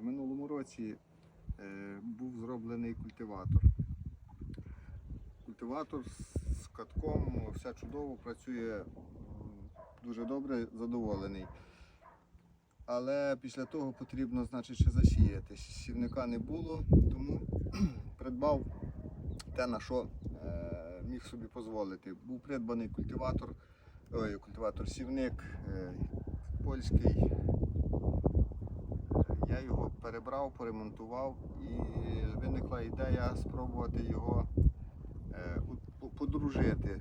В минулому році е, був зроблений культиватор. Культиватор з- катком, все чудово, працює дуже добре, задоволений. Але після того потрібно, значить, ще засіяти. Сівника не було, тому придбав те, на що е, міг собі дозволити. Був придбаний культиватор, ой, культиватор сівник е, польський. Перебрав, поремонтував і виникла ідея спробувати його е, подружити.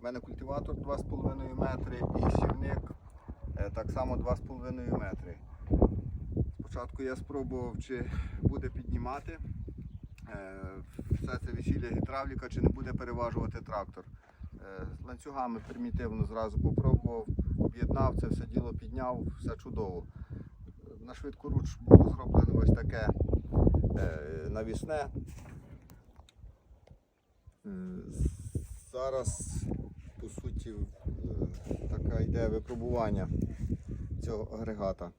У мене культиватор 2,5 метри і сівник е, так само 2,5 метри. Спочатку я спробував, чи буде піднімати е, все це весілля гідравліка, чи не буде переважувати трактор. Е, ланцюгами примітивно зразу попробував, об'єднав це все діло, підняв, все чудово. На швидку руч було зроблено ось таке е, навісне. Е, Зараз, по суті, е, така йде випробування цього агрегата.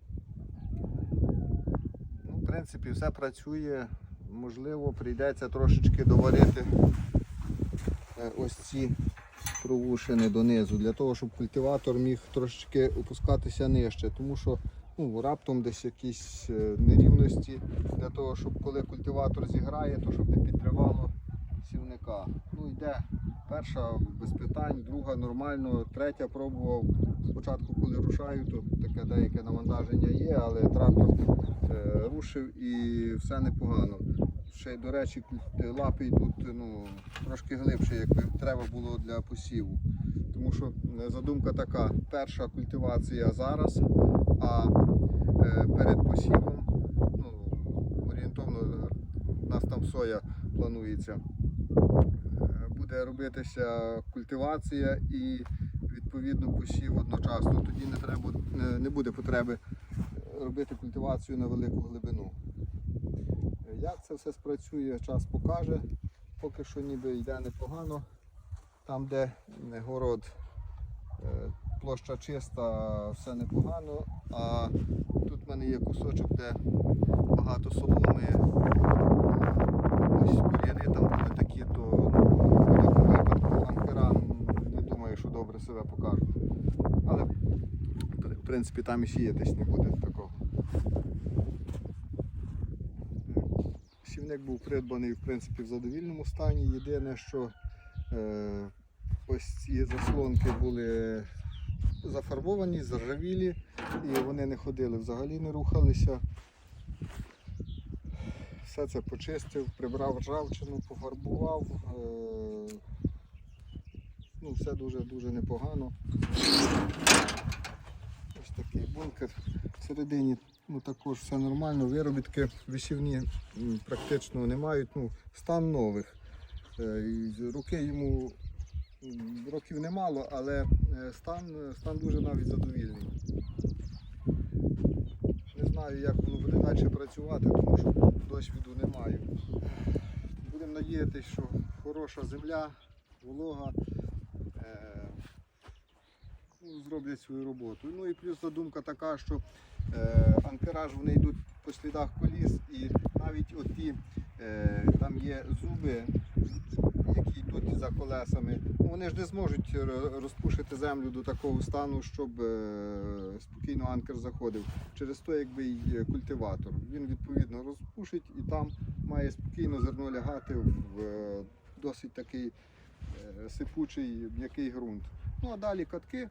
Ну, в принципі, все працює. Можливо, прийдеться трошечки доварити ось ці провушини донизу, для того, щоб культиватор міг трошечки опускатися нижче, тому що ну, раптом десь якісь е, нерівності, для того, щоб коли культиватор зіграє, то щоб не підривало сівника. Ну, йде перша без питань, друга нормально, третя пробував. Спочатку, коли рушаю, то таке деяке навантаження є, але трактор е, рушив і все непогано. Ще до речі, лапи йдуть ну, трошки глибше, якби треба було для посіву. Тому що е, задумка така: перша культивація зараз, а е, перед посівом, ну, орієнтовно, у нас там соя планується. Е, Буде робитися культивація і відповідно посів одночасно. Тоді не треба не- буде потреби робити культивацію на велику глибину. Як це все спрацює, час покаже. Поки що ніби йде непогано. Там, де город, е, площа чиста, все непогано. А тут в мене є кусочок, де багато соломи. Ось бур'яни там були такі, то в будь-якому випадку анкера не думаю, що добре себе покажуть. Але в принципі там і сіятись не буде такого. Сівник був придбаний в принципі в задовільному стані. Єдине, що е, ось ці заслонки були зафарбовані, заржавілі, і вони не ходили, взагалі не рухалися. Все це почистив, прибрав ржавчину, пофарбував. Е, ну, все дуже-дуже непогано. Ось такий бункер. Всередині ну, також все нормально. Виробітки висівні практично не мають. Ну, стан нових. Е, руки йому років немало, але е, стан, стан дуже навіть задовільний. Не знаю, як воно буде далі працювати, тому що досвіду не маю. Будемо надіятися, що хороша земля, волога. е, ну, зроблять свою роботу. Ну і плюс задумка така, що е, анкераж вони йдуть по слідах коліс і навіть оті е, там є зуби, які йдуть за колесами, вони ж не зможуть розпушити землю до такого стану, щоб е, спокійно анкер заходив. Через то якби й культиватор. Він відповідно розпушить і там має спокійно зерно лягати в е, досить такий е, сипучий м'який ґрунт. Ну а далі катки.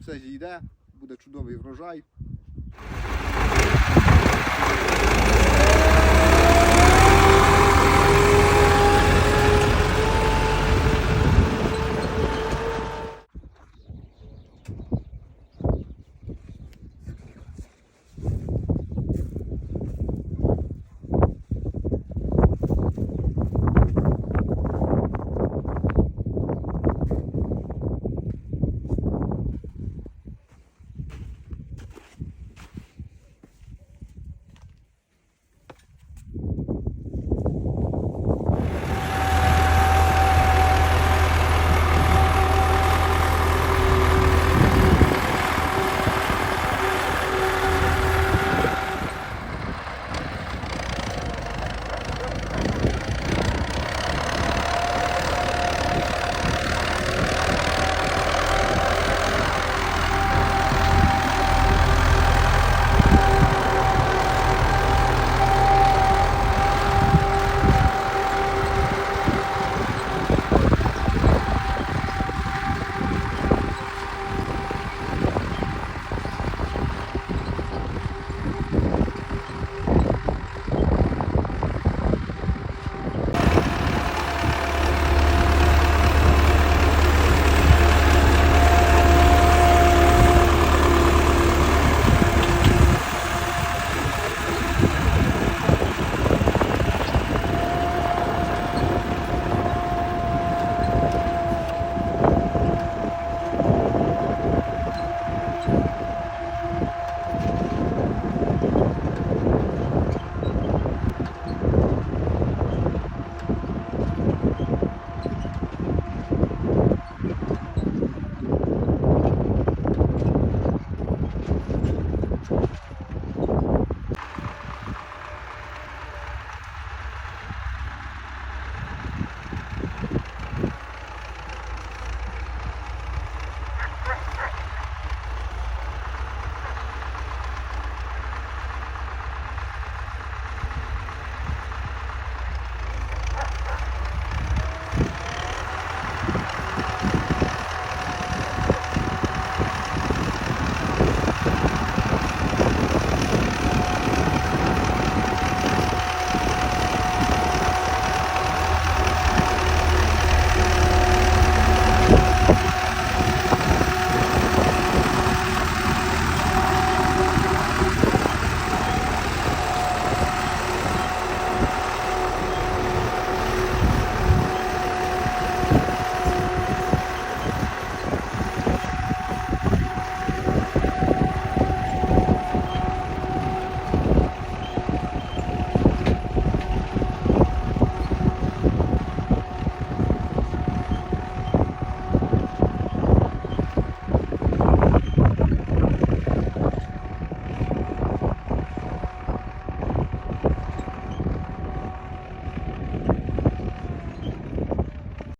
Все зійде, буде чудовий врожай.